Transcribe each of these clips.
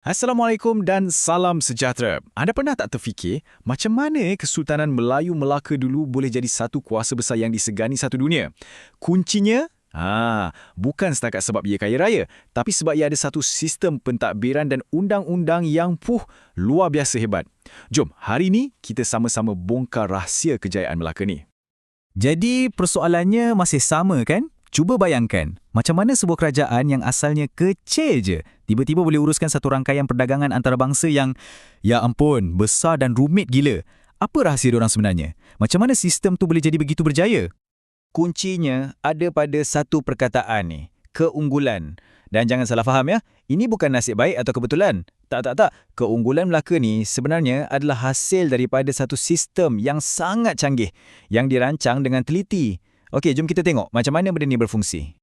Assalamualaikum dan salam sejahtera. Anda pernah tak terfikir macam mana Kesultanan Melayu Melaka dulu boleh jadi satu kuasa besar yang disegani satu dunia? Kuncinya Ah, bukan setakat sebab ia kaya raya, tapi sebab ia ada satu sistem pentadbiran dan undang-undang yang puh luar biasa hebat. Jom, hari ini kita sama-sama bongkar rahsia kejayaan Melaka ni. Jadi persoalannya masih sama kan? Cuba bayangkan, macam mana sebuah kerajaan yang asalnya kecil je, tiba-tiba boleh uruskan satu rangkaian perdagangan antarabangsa yang, ya ampun, besar dan rumit gila. Apa rahsia diorang sebenarnya? Macam mana sistem tu boleh jadi begitu berjaya? Kuncinya ada pada satu perkataan ni, keunggulan. Dan jangan salah faham ya, ini bukan nasib baik atau kebetulan. Tak, tak, tak. Keunggulan Melaka ni sebenarnya adalah hasil daripada satu sistem yang sangat canggih yang dirancang dengan teliti. Okey, jom kita tengok macam mana benda ni berfungsi.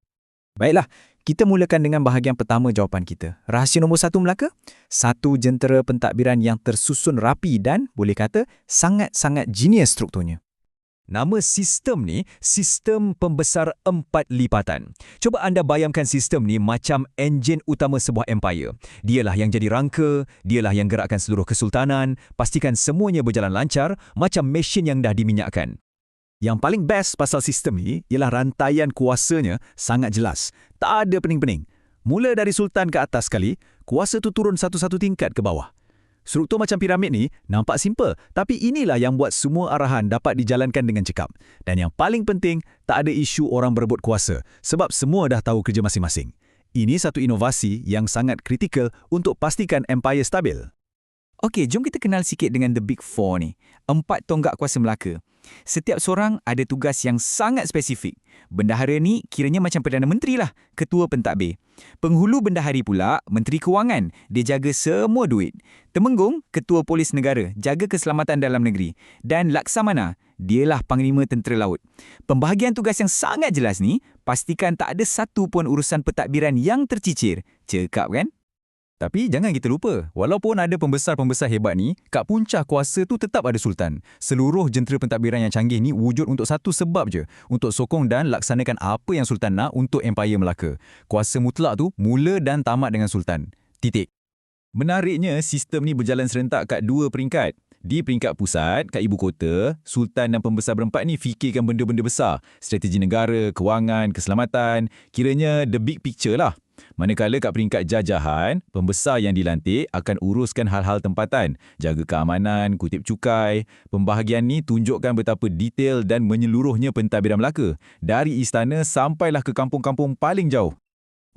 Baiklah, kita mulakan dengan bahagian pertama jawapan kita. Rahsia nombor satu Melaka, satu jentera pentadbiran yang tersusun rapi dan, boleh kata, sangat-sangat genius strukturnya. Nama sistem ni, sistem pembesar empat lipatan. Cuba anda bayangkan sistem ni macam enjin utama sebuah empire. Dialah yang jadi rangka, dialah yang gerakkan seluruh kesultanan, pastikan semuanya berjalan lancar macam mesin yang dah diminyakkan. Yang paling best pasal sistem ni ialah rantaian kuasanya sangat jelas. Tak ada pening-pening. Mula dari sultan ke atas sekali, kuasa tu turun satu-satu tingkat ke bawah. Struktur macam piramid ni nampak simple, tapi inilah yang buat semua arahan dapat dijalankan dengan cekap. Dan yang paling penting, tak ada isu orang berebut kuasa sebab semua dah tahu kerja masing-masing. Ini satu inovasi yang sangat kritikal untuk pastikan empire stabil. Okey, jom kita kenal sikit dengan The Big Four ni. Empat tonggak kuasa Melaka. Setiap seorang ada tugas yang sangat spesifik. Bendahara ni kiranya macam Perdana Menteri lah, ketua pentadbir. Penghulu bendahari pula, Menteri Kewangan. Dia jaga semua duit. Temenggung, ketua polis negara, jaga keselamatan dalam negeri. Dan Laksamana, dialah Panglima Tentera Laut. Pembahagian tugas yang sangat jelas ni, pastikan tak ada satu pun urusan pentadbiran yang tercicir. Cekap kan? Tapi jangan kita lupa, walaupun ada pembesar-pembesar hebat ni, kat puncak kuasa tu tetap ada sultan. Seluruh jentera pentadbiran yang canggih ni wujud untuk satu sebab je, untuk sokong dan laksanakan apa yang sultan nak untuk empire Melaka. Kuasa mutlak tu mula dan tamat dengan sultan. Titik. Menariknya, sistem ni berjalan serentak kat dua peringkat. Di peringkat pusat, kat ibu kota, sultan dan pembesar berempat ni fikirkan benda-benda besar. Strategi negara, kewangan, keselamatan, kiranya the big picture lah. Manakala kat peringkat jajahan, pembesar yang dilantik akan uruskan hal-hal tempatan, jaga keamanan, kutip cukai. Pembahagian ni tunjukkan betapa detail dan menyeluruhnya pentadbiran Melaka, dari istana sampailah ke kampung-kampung paling jauh.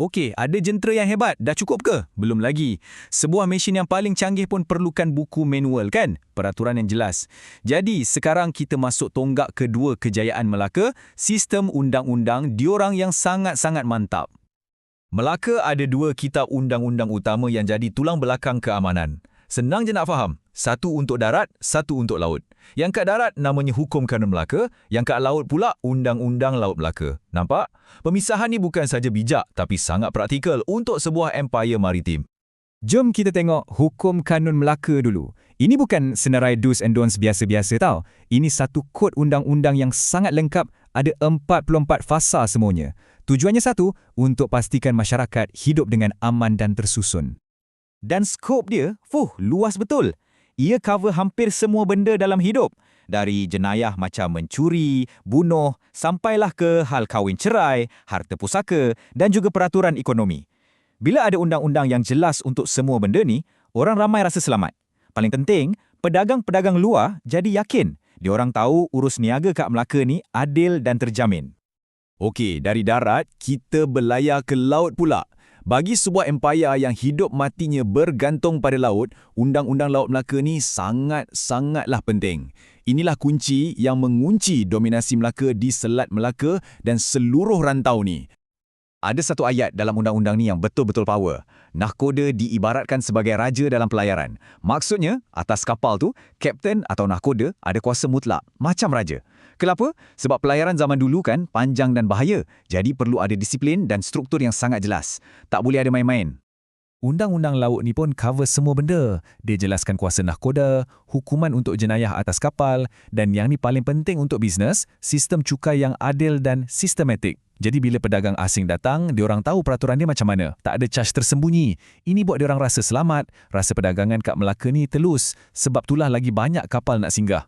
Okey, ada jentera yang hebat. Dah cukup ke? Belum lagi. Sebuah mesin yang paling canggih pun perlukan buku manual kan? Peraturan yang jelas. Jadi, sekarang kita masuk tonggak kedua kejayaan Melaka, sistem undang-undang diorang yang sangat-sangat mantap. Melaka ada dua kitab undang-undang utama yang jadi tulang belakang keamanan. Senang je nak faham. Satu untuk darat, satu untuk laut. Yang kat darat namanya Hukum Kanun Melaka, yang kat laut pula Undang-Undang Laut Melaka. Nampak? Pemisahan ni bukan saja bijak tapi sangat praktikal untuk sebuah empire maritim. Jom kita tengok Hukum Kanun Melaka dulu. Ini bukan senarai do's and don'ts biasa-biasa tau. Ini satu kod undang-undang yang sangat lengkap, ada 44 fasa semuanya. Tujuannya satu, untuk pastikan masyarakat hidup dengan aman dan tersusun. Dan skop dia, fuh, luas betul. Ia cover hampir semua benda dalam hidup. Dari jenayah macam mencuri, bunuh, sampailah ke hal kahwin cerai, harta pusaka dan juga peraturan ekonomi. Bila ada undang-undang yang jelas untuk semua benda ni, orang ramai rasa selamat. Paling penting, pedagang-pedagang luar jadi yakin. Diorang tahu urus niaga kat Melaka ni adil dan terjamin. Okey, dari darat, kita berlayar ke laut pula. Bagi sebuah empayar yang hidup matinya bergantung pada laut, Undang-Undang Laut Melaka ni sangat-sangatlah penting. Inilah kunci yang mengunci dominasi Melaka di Selat Melaka dan seluruh rantau ni. Ada satu ayat dalam undang-undang ni yang betul-betul power. Nahkoda diibaratkan sebagai raja dalam pelayaran. Maksudnya, atas kapal tu, kapten atau nahkoda ada kuasa mutlak, macam raja. Kenapa? Sebab pelayaran zaman dulu kan panjang dan bahaya. Jadi perlu ada disiplin dan struktur yang sangat jelas. Tak boleh ada main-main. Undang-undang laut ni pun cover semua benda. Dia jelaskan kuasa nahkoda, hukuman untuk jenayah atas kapal dan yang ni paling penting untuk bisnes, sistem cukai yang adil dan sistematik. Jadi bila pedagang asing datang, diorang tahu peraturan dia macam mana. Tak ada charge tersembunyi. Ini buat diorang rasa selamat, rasa perdagangan kat Melaka ni telus. Sebab itulah lagi banyak kapal nak singgah.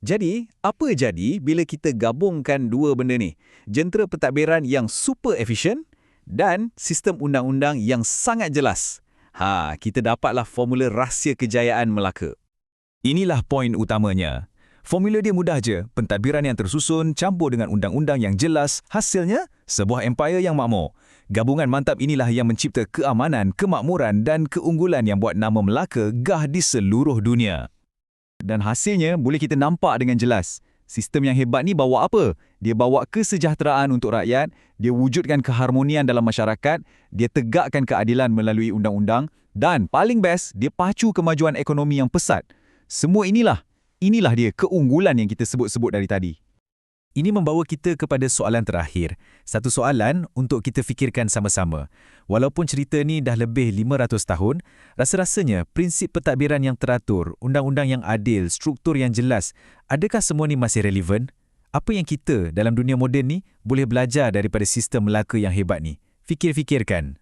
Jadi, apa jadi bila kita gabungkan dua benda ni? Jentera pentadbiran yang super efisien dan sistem undang-undang yang sangat jelas. Ha, kita dapatlah formula rahsia kejayaan Melaka. Inilah poin utamanya. Formula dia mudah je, pentadbiran yang tersusun campur dengan undang-undang yang jelas, hasilnya sebuah empire yang makmur. Gabungan mantap inilah yang mencipta keamanan, kemakmuran dan keunggulan yang buat nama Melaka gah di seluruh dunia. Dan hasilnya boleh kita nampak dengan jelas. Sistem yang hebat ni bawa apa? Dia bawa kesejahteraan untuk rakyat, dia wujudkan keharmonian dalam masyarakat, dia tegakkan keadilan melalui undang-undang dan paling best, dia pacu kemajuan ekonomi yang pesat. Semua inilah, inilah dia keunggulan yang kita sebut-sebut dari tadi. Ini membawa kita kepada soalan terakhir. Satu soalan untuk kita fikirkan sama-sama. Walaupun cerita ni dah lebih 500 tahun, rasa-rasanya prinsip pentadbiran yang teratur, undang-undang yang adil, struktur yang jelas, adakah semua ni masih relevan? Apa yang kita dalam dunia moden ni boleh belajar daripada sistem Melaka yang hebat ni? Fikir-fikirkan.